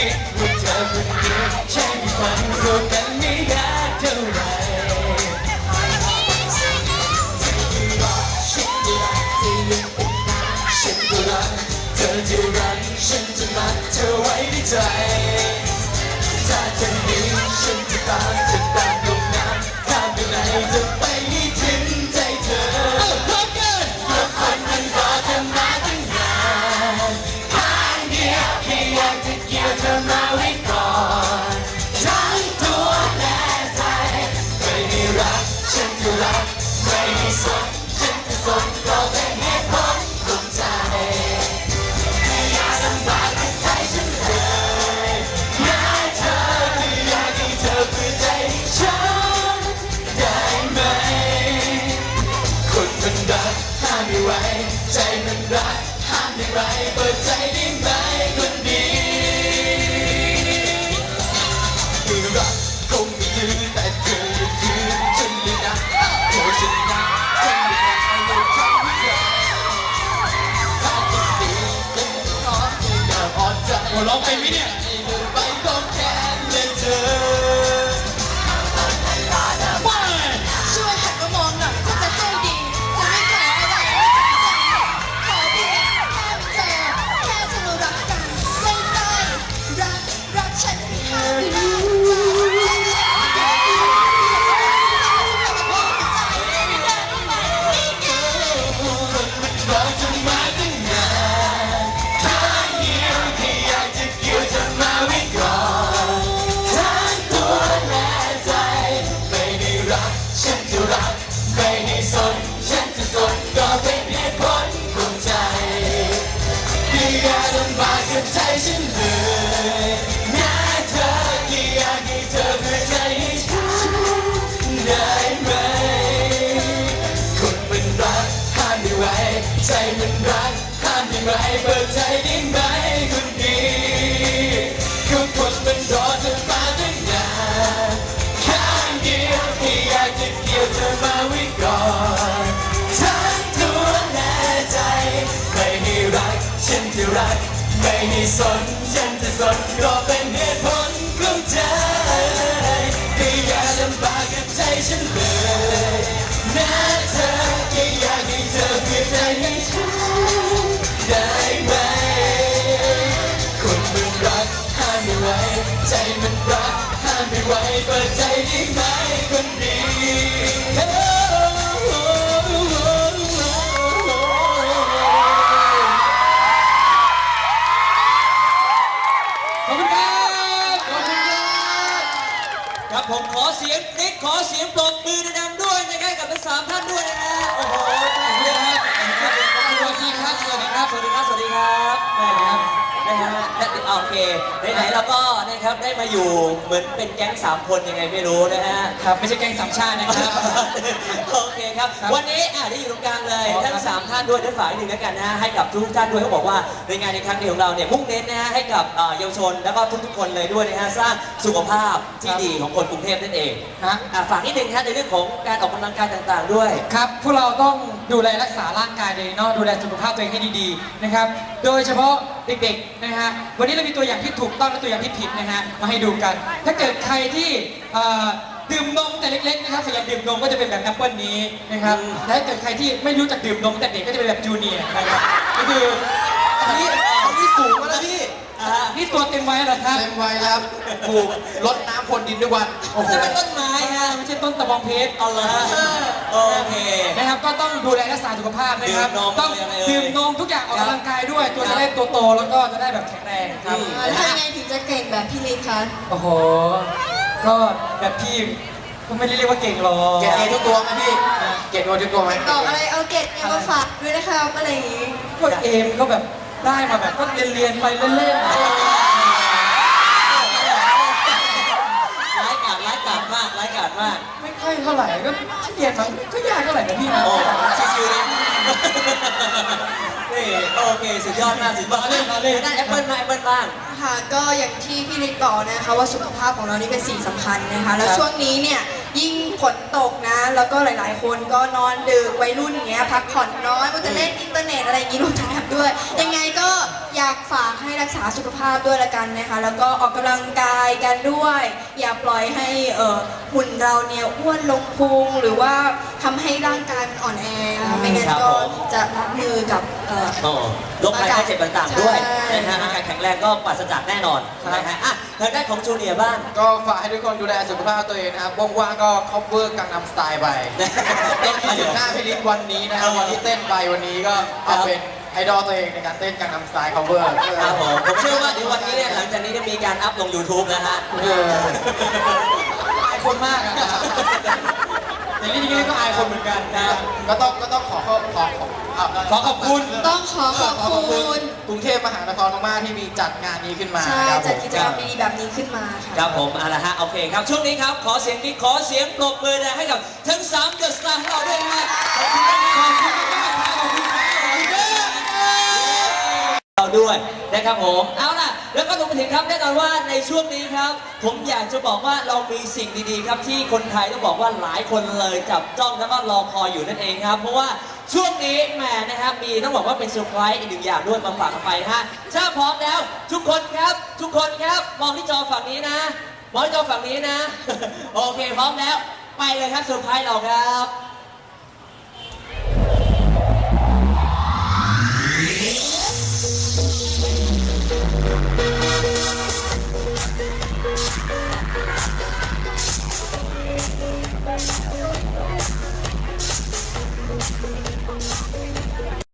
คิดว่าเธอคนเดียใช่มีความรู้กัไม่ยากเท่าไหร่ฉันก็รักเธอจะ ไร ใจมันรักห้ามอย่างไร เปิดใจได้ไหม ไม่สนฉันจะสนก็เป็น อบคุณครับ ขอบคุณครับ ครับผมขอเสียงนิกขอเสียงปรบมือดังๆด้วยนะครับกับทั้งสามท่านด้วยนะฮะโอ้โหขอบคุณครับสวัสดีครับ สวัสดีครับ สวัสดีครับสวัสดีครับแม่ครับนะฮะและโอ เคไหนๆเราก็นะครับได้มาอยู่เหมือนเป็นแก๊งสามคนยังไงไม่รู้นะฮะ ครับไม่ใช่แกงสามชาตินะครับ โอเคครับวันนี้อะได้อยู่ตรงกลางเลยอ๋อครับทั้งสามท่านด้วยได้ฝากอีกหนึ่งแล้วกันนะฮะให้กับทุกท่านด้วยเขาบอกว่าในงานในครั้งนี้ของเราเนี่ยมุ่งเน้นนะฮะให้กับเอ่อเยาวชนแล้วก็ทุกๆคนเลยด้วยนะฮะสร้างสุขภาพที่ดีของคนกรุงเทพนั่นเองฮะ อะฝากนิดนึงฮะในเรื่องของการออกกำลังกายต่างๆด้วย ครับ พวกเราต้องดูแลรักษาร่างกายตัวเองเนาะ ดูแลสุขภาพตัวเองให้ดีๆ นะครับ โดยเฉพาะ เด็กๆนะฮะวันนี้เรามีตัวอย่างที่ถูกต้องและตัวอย่างที่ผิดนะฮะมาให้ดูกัน ถ้าเกิดใครที่เอ่อดื่มนมแต่เล็กๆนะครับขยันดื่มนมก็จะเป็นแบบแอปเปิลนี้นะครับอืมและถ้าเกิดใครที่ไม่รู้จักดื่มนมแต่เด็กก็จะเป็นแบบจูเนียร์นะครับก็คืออันนี้อันนี้สูงมาแล้วพี่ อ่านี่ตัวเต็มไว้เหรอครับเต็มวัยแล้วปลูกรดน้ำพรวนดินทุกวันโอ้โห จะเป็นต้นไม้ฮะไม่ใช่ต้นตะบองเพชรเอาเลยโอเค นะครับก็ต้องดูแลรักษาสุขภาพนะครับดื่มนมต้องอะไรเอ่ยดื่มนมทุกอย่างออกกำลังกายด้วย ตัวครัจะบได้ตัวโตแล้วก็จะได้แบบแข็งแรงครับอืมทำยังไงถึงจะเก่งแบบพี่ลิศคะ โอ้โห ก็แบบพี่ก็ไม่ได้เรียกว่าเก่งหรอกเกรดเอทุกตัวไหมพี่เกรดโอทุกตัวไหมตอบอะไรเอาเกตเนี่ยมาฝากด้วยนะครับอะไรอย่างงี้ ก็เอมก็แบบ ได้มาแบบก็เรียนเรียนๆไปเล่นร้ายกาจร้ายกาจมากร้ายกาจมากๆไม่ค่อยเท่าไหร่ก็ที่เรียนมันก็ยากเท่าไหร่นะพี่นะโอ้ชิวๆเลยนี่โอเคสุดยอดมากสุดยอดเล่นมาเล่นนั่นแอปเปิลมาแอปเปิลบ้าง ค่ะก็อย่างที่พี่ลิศบอกนะคะว่าสุขภาพของเรานี่เป็นสิ่งสำคัญนะคะ แล้วช่วงนี้เนี่ย ฝนตกนะ แล้วก็หลายๆ คนก็นอนดึกวัยรุ่นอย่างเงี้ยพักผ่อนน้อยก็จะเล่นอินเทอร์เน็ตอะไรอย่างงี้รวมทั้งแอปด้วย ยังไงก็อยากฝากให้รักษาสุขภาพด้วยละกันนะคะ แล้วก็ออกกำลังกายกันด้วย อย่าปล่อยให้เอ่อหุ่นเราเนี่ยอ้วนลงพุงหรือว่าทำให้ร่างกายมันอ่อนแอนะคะไม่งั้นครับก็ผมจะรับมือกับเอ่อโอ้โรคภัยไข้เจ็บต่างๆด้วยใช่นะฮะร่างกายแข็งแรงก็ปราศจากแน่นอนนะฮะอะทางด้านของจูเนียร์บ้างก็ฝากให้ทุกคนดูแลสุขภาพตัวเองนะครับว่างๆก็ cover กังนำสไตล์ไปเต้นมามาถึถึงงหหน้าน้าพี่ลิศวันนี้นะครับเออวันที่เต้นไปวันนี้ก็เอาเป็นไอดอลตัวเองในการเต้นกังนำสไตล์ cover ครับผมผมเชื่อว่าเดี๋ยววันนี้เนี่ยหลังจากนี้จะมีการอัพลง YouTube นะฮะเอออาย คนมากอะแต่นี่นี่ก็อายคนเหมือนกันนะครับก็ต้องก็ต้องขอขอขอขอเอาขอขอบคุณต้องขอขอบคุณกรุงเทพมหานครมากๆที่มีจัดงานนี้ขึ้นมาใช่ครับผจัดมกิจกรรมดีๆแบบนี้ขึ้นมาค่ะครับผมเอาละฮะโอเคครับช่วงนี้ครับขอเสียงนี้ขอเสียงปรบมือนะให้กับทั้ง3เดอะสตาร์ของเราด้วยนะฮะขอบคุณมากขอบคุณมากครับขอบคุณมากขอบคุณมากเราด้วยนะครับผมเอาล่ะ แล้วก็รวมไปถึงครับแน่นอนว่าในช่วงนี้ครับ ผมอยากจะบอกว่าเรามีสิ่งดีๆ ครับ ที่คนไทยต้องบอกว่าหลายคนเลยจับจ้องแล้วก็รอคอยอยู่นั่นเองครับ เพราะว่าช่วงนี้แหมนะครับมีต้องบอกว่าเป็นเซอร์ไพรส์อีกหนึ่งอย่างด้วยมาฝากกันไปฮะถ้าพร้อมแล้ว ทุกคนครับ ทุกคนครับ มองที่จอฝั่งนี้นะ มองที่จอฝั่งนี้นะ โอเคพร้อมแล้ว ไปเลยครับเซอร์ไพรส์เราครับ